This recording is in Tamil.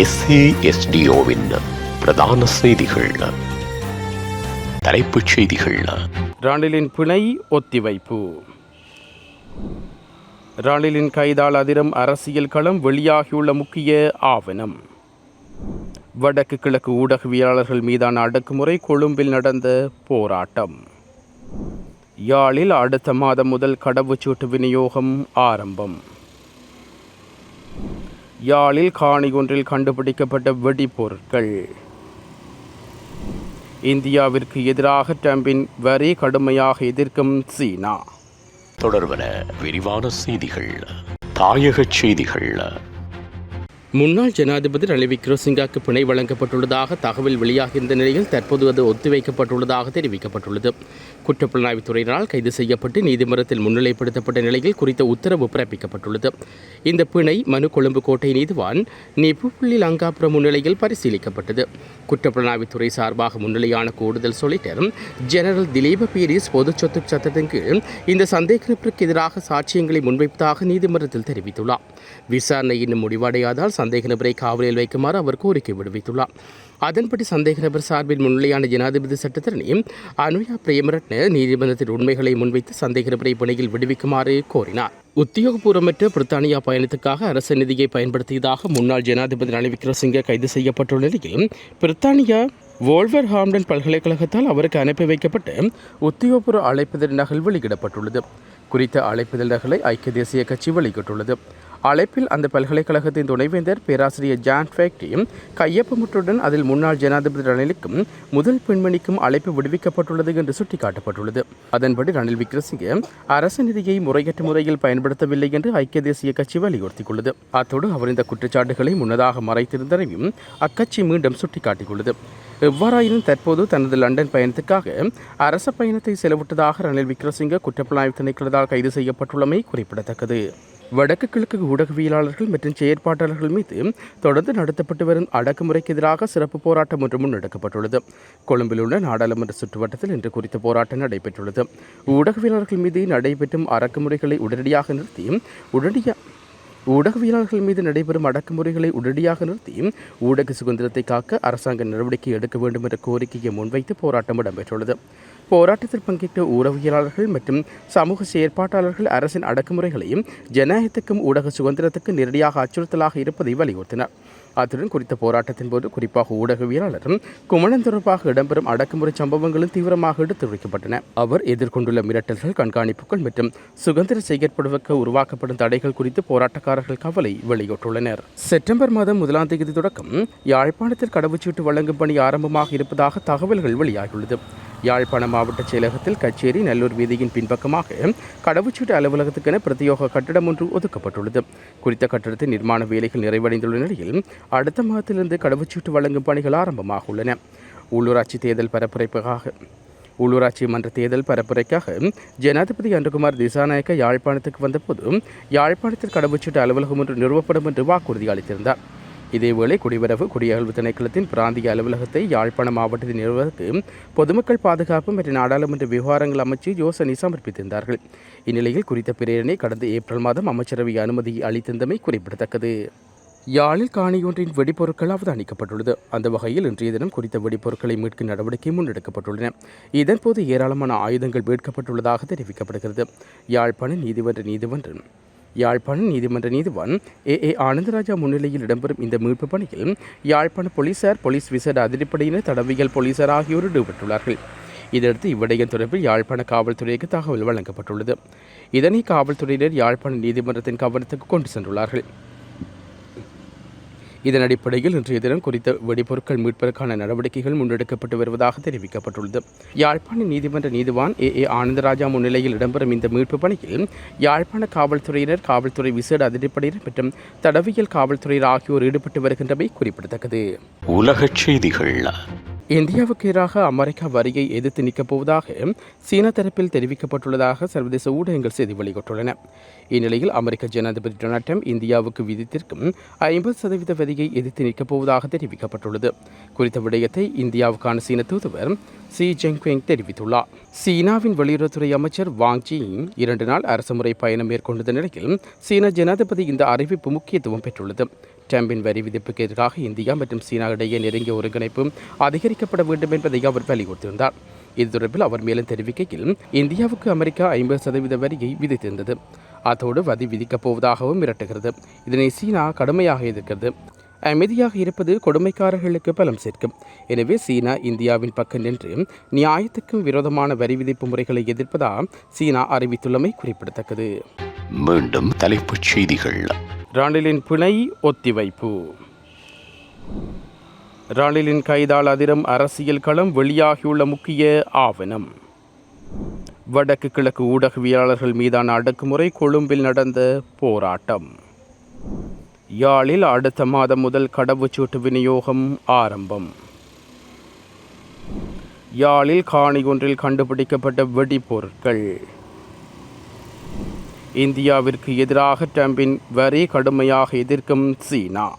எஸ்ஏஎஸ்டிஓவின் பிரதான செய்திகள். தலைப்புச் செய்திகள். ராணிலின் பிணை ஒத்திவைப்பு. ராணிலின் கைதால் அதிரும் அரசியல் களம் வெளியாகியுள்ள முக்கிய ஆவணம். வடக்கு கிழக்கு ஊடகவியலாளர்கள் மீதான அடக்குமுறை கொழும்பில் நடந்த போராட்டம். யாழில் அடுத்த மாதம் முதல் கடவுச்சீட்டு விநியோகம் ஆரம்பம். யாழில் காணி ஒன்றில் கண்டுபிடிக்கப்பட்ட வெடிப்பொருட்கள் இந்தியாவிற்கு எதிராக டிரம்பின் வரி கடுமையாக எதிர்க்கும் சீனா. தொடர்பன விரிவான செய்திகள் தாயகச் செய்திகள். முன்னாள் ஜனாதிபதி ரணில் விக்ரமசிங்காக்கு பிணை வழங்கப்பட்டுள்ளதாக தகவல் வெளியாகின்ற நிலையில் தற்போது அது ஒத்திவைக்கப்பட்டுள்ளதாக தெரிவிக்கப்பட்டுள்ளது. குற்றப்புலனாய்வுத்துறையினரால் கைது செய்யப்பட்டு நீதிமன்றத்தில் முன்னிலைப்படுத்தப்பட்ட நிலையில் குறித்த உத்தரவு பிறப்பிக்கப்பட்டுள்ளது. இந்த பிணை மனு கொழும்பு கோட்டை நீதிவான் நிபுள்ளி லங்காபுரம் முன்னிலையில் பரிசீலிக்கப்பட்டது. குற்றப்புலனாய்வுத்துறை சார்பாக முன்னிலையான கூடுதல் சொலிட்டர் ஜெனரல் திலீப பீரிஸ் பொது சொத்து சட்டத்தின் கீழ் இந்த சந்தேக எதிராக சாட்சியங்களை முன்வைப்பதாக நீதிமன்றத்தில் தெரிவித்துள்ளார். விசாரணை இன்னும் முடிவடையாதால் சந்தேக நபரை காவலில் வைக்குமாறு அவர் கோரிக்கை விடுவித்துள்ளார். அதன்படி சந்தேக நபர் சார்பில் முன்னிலையான ஜனாதிபதி சட்டத்தரணி அனுயா பிரேமரட்ன நீதிமன்றத்தில் உண்மைகளை முன்வைத்து சந்தேக நபரை பணியில் விடுவிக்குமாறு கோரினார். உத்தியோகபூர்வமற்ற பிரித்தானியா பயணத்துக்காக அரச நிதியை பயன்படுத்தியதாக முன்னாள் ஜனாதிபதி ரணில் விக்ரமசிங்கே கைது செய்யப்பட்டுள்ள நிலையில் பிரித்தானியா வோல்வர் ஹாம்டன் பல்கலைக்கழகத்தால் அவருக்கு அனுப்பி வைக்கப்பட்ட உத்தியோகபூர்வ அழைப்புதல் நகல் வெளியிடப்பட்டுள்ளது. குறித்த அழைப்புதல் நகலை ஐக்கிய தேசிய கட்சி வெளியிட்டுள்ளது. அழைப்பில் அந்த பல்கலைக்கழகத்தின் துணைவேந்தர் பேராசிரியர் ஜான் ஃபேக்டியும் கையொப்பமிட்டுடன் அதில் முன்னாள் ஜனாதிபதி ரணிலுக்கும் முதல் பெண்மணிக்கும் அழைப்பு விடுவிக்கப்பட்டுள்ளது என்று சுட்டிக்காட்டப்பட்டுள்ளது. அதன்படி ரணில் விக்ரமசிங்கே அரசு நிதியை முறையற்ற முறையில் பயன்படுத்தவில்லை என்று ஐக்கிய தேசிய கட்சி வலியுறுத்தியுள்ளது. அத்தோடு அவர் இந்த குற்றச்சாட்டுகளை முன்னதாக மறைத்திருந்ததையும் அக்கட்சி மீண்டும் சுட்டிக்காட்டியுள்ளது. எவ்வாறாயினும் தற்போது தனது லண்டன் பயணத்துக்காக அரச பயணத்தை செலவிட்டதாக ரணில் விக்ரமசிங்க குற்றப்புலனாய்வு திணைக்களத்தால் கைது செய்யப்பட்டுள்ளமை குறிப்பிடத்தக்கது. வடக்கு கிழக்கு ஊடகவியலாளர்கள் மற்றும் செயற்பாட்டாளர்கள் மீது தொடர்ந்து நடத்தப்பட்டு வரும் அடக்குமுறைக்கு எதிராக சிறப்பு போராட்டம் ஒன்று முன்னெடுக்கப்பட்டுள்ளது. கொழும்பில் உள்ள நாடாளுமன்ற சுற்றுவட்டத்தில் இன்று குறித்த போராட்டம் நடைபெற்றுள்ளது. ஊடகவியலாளர்கள் மீது நடைபெற்றும் அடக்குமுறைகளை உடனடியாக நிறுத்தி உடனடியாக ஊடகவியலாளர்கள் மீது நடைபெறும் அடக்குமுறைகளை உடனடியாக நிறுத்தி ஊடக சுதந்திரத்தை காக்க அரசாங்க நடவடிக்கை எடுக்க வேண்டும் என்ற கோரிக்கையை முன்வைத்து போராட்டம் இடம்பெற்றுள்ளது. போராட்டத்தில் பங்கேற்ற ஊடகவியலாளர்கள் மற்றும் சமூக செயற்பாட்டாளர்கள் அரசின் அடக்குமுறைகளையும் ஜனநாயகத்துக்கும் ஊடக சுதந்திரத்துக்கும் நேரடியாக அச்சுறுத்தலாக இருப்பதை வலியுறுத்தினர். அத்துடன் குறித்த போராட்டத்தின் போது குறிப்பாக ஊடகவியலாளரும் குமணன் தொடர்பாக இடம்பெறும் அடக்குமுறை சம்பவங்களும் தீவிரமாக எடுத்துரைக்கப்பட்டன. அவர் எதிர்கொண்டுள்ள மிரட்டல்கள் கண்காணிப்புகள் மற்றும் சுதந்திர செயற்படுவதற்கு உருவாக்கப்படும் தடைகள் குறித்து போராட்டக்காரர்கள் கவலை வெளியிட்டுள்ளனர். செப்டம்பர் மாதம் முதலாம் தேதி தொடக்கம் யாழ்ப்பாணத்தில் கடவுச்சீட்டு வழங்கும் பணி ஆரம்பமாக இருப்பதாக தகவல்கள் வெளியாகியுள்ளது. யாழ்ப்பாண மாவட்ட செயலகத்தில் கச்சேரி நல்லூர் வீதியின் பின்பக்கமாக கடவுச்சீட்டு அலுவலகத்துக்கென பிரத்யோக கட்டிடம் ஒன்று ஒதுக்கப்பட்டுள்ளது. குறித்த கட்டிடத்தின் நிர்மாண வேலைகள் நிறைவடைந்துள்ள நிலையில் அடுத்த மாதத்திலிருந்து கடவுச்சீட்டு வழங்கும் பணிகள் ஆரம்பமாக உள்ளன உள்ளூராட்சி தேர்தல் பரப்புரைப்பாக உள்ளூராட்சி மன்ற தேர்தல் பரப்புரைக்காக ஜனாதிபதி அன்றகுமார் திசாநாயக்க யாழ்ப்பாணத்துக்கு வந்தபோது யாழ்ப்பாணத்தில் கடவுச்சீட்டு அலுவலகம் ஒன்று நிறுவப்படும் என்று வாக்குறுதி அளித்திருந்தார். இதேவேளை குடிவரவு குடியகழ்வு திணைக்களத்தின் பிராந்திய அலுவலகத்தை யாழ்ப்பாணம் மாவட்டத்தில் நிறுவதற்கு பொதுமக்கள் பாதுகாப்பு மற்றும் நாடாளுமன்ற விவகாரங்கள் அமைச்சு யோசனை சமர்ப்பித்திருந்தார்கள். இந்நிலையில் குறித்த பிரேரணை கடந்த ஏப்ரல் மாதம் அமைச்சரவை அனுமதி அளித்திருந்தமை குறிப்பிடத்தக்கது. யாழில் காணியொன்றின் வெடிப்பொருட்கள் அவதானிக்கப்பட்டுள்ளது. அந்த வகையில் இன்றைய தினம் குறித்த வெடிப்பொருட்களை மீட்கும் நடவடிக்கை முன்னெடுக்கப்பட்டுள்ளன. இதன்போது ஏராளமான ஆயுதங்கள் மீட்கப்பட்டுள்ளதாக தெரிவிக்கப்படுகிறது. யாழ்ப்பாண நீதிமன்ற நீதிமன்றம் யாழ்ப்பாண நீதிமன்ற நீதிவான் ஏ. ஏ. ஆனந்தராஜா முன்னிலையில் இடம்பெறும் இந்த மீட்பு பணியில் யாழ்ப்பாண போலீசார் போலீஸ் விசேட அதிரப்படையினர் தடவியல் போலீசார் ஆகியோர் ஈடுபட்டுள்ளார்கள். இதையடுத்து இவ்விடயம் தொடர்பில் யாழ்ப்பாண காவல்துறைக்கு தகவல் வழங்கப்பட்டுள்ளது. இதனை காவல்துறையினர் யாழ்ப்பாண நீதிமன்றத்தின் கவனத்துக்கு கொண்டு சென்றுள்ளார்கள். இதன் அடிப்படையில் இன்றைய தினம் குறித்த வெடிபொருட்கள் மீட்பதற்கான நடவடிக்கைகள் முன்னெடுக்கப்பட்டு வருவதாக தெரிவிக்கப்பட்டுள்ளது. யாழ்ப்பாண நீதிமன்ற நீதிவான் ஏ. ஏ. ஆனந்தராஜா முன்னிலையில் இடம்பெறும் இந்த மீட்பு பணியில் யாழ்ப்பாண காவல்துறையினர் காவல்துறை விசேட அதிரடிப்படையினர் மற்றும் தடவியல் காவல்துறையினர் ஆகியோர் ஈடுபட்டு வருகின்றமை குறிப்பிடத்தக்கது. உலகச் செய்திகள் இந்தியாவுக்கு எதிராக அமெரிக்கா வரியை எதிர்த்து நிற்கப் போவதாக சீன தரப்பில் தெரிவிக்கப்பட்டுள்ளதாக சர்வதேச ஊடகங்கள் செய்தி வெளியிட்டுள்ளன. இந்நிலையில் அமெரிக்க ஜனாதிபதி டொனால்ட் ட்ரம்ப் இந்தியாவுக்கு விதித்திருக்கும் ஐம்பது சதவீத வரியை எதிர்த்து நிற்கப் போவதாக தெரிவிக்கப்பட்டுள்ளது. குறித்த விடயத்தை இந்தியாவுக்கான சீன தூதுவர் சி ஜெங்குவெங் தெரிவித்துள்ளார். சீனாவின் வெளியுறவுத்துறை அமைச்சர் வாங் ஜியின் இரண்டு நாள் அரசுமுறை பயணம் மேற்கொண்ட நிலையில் சீன ஜனாதிபதி இந்த அறிவிப்பு முக்கியத்துவம் பெற்றுள்ளது. டிரம்பின் வரி விதிப்புக்கு எதிராக இந்தியா மற்றும் சீனா இடையே நெருங்கிய ஒருங்கிணைப்பும் அதிகரிக்கப்பட வேண்டும் என்பதை அவர் வலியுறுத்தியிருந்தார். இது தொடர்பில் அவர் மேலும் தெரிவிக்கையில் இந்தியாவுக்கு அமெரிக்கா ஐம்பது சதவீத வரியை விதித்திருந்தது. அதோடு வரி விதிக்கப் போவதாகவும் மிரட்டுகிறது. இதனை சீனா கடுமையாக எதிர்க்கிறது. அமைதியாக இருப்பது கொடுமைக்காரர்களுக்கு பலம் சேர்க்கும். எனவே சீனா இந்தியாவின் பக்கம் நின்று நியாயத்துக்கும் விரோதமான வரி விதிப்பு முறைகளை எதிர்ப்பதாக சீனா அறிவித்துள்ளமை குறிப்பிடத்தக்கது. மீண்டும் தலைப்புச் செய்திகள். ராணிலின் பிணை ஒத்திவைப்பு. ராணிலின் கைதால் அதிரும் அரசியல் களம் வெளியாகியுள்ள முக்கிய ஆவணம். வடக்கு கிழக்கு ஊடகவியலாளர்கள் மீதான அடக்குமுறை கொழும்பில் நடந்த போராட்டம். யாழில் அடுத்த மாதம் முதல் கடவுச்சீட்டு விநியோகம் ஆரம்பம். யாழில் காணி ஒன்றில் கண்டுபிடிக்கப்பட்ட வெடிப்பொருட்கள் இந்தியாவிற்கு எதிராக ட்ரம்பின் வரி கடுமையாக எதிர்க்கும் சீனா.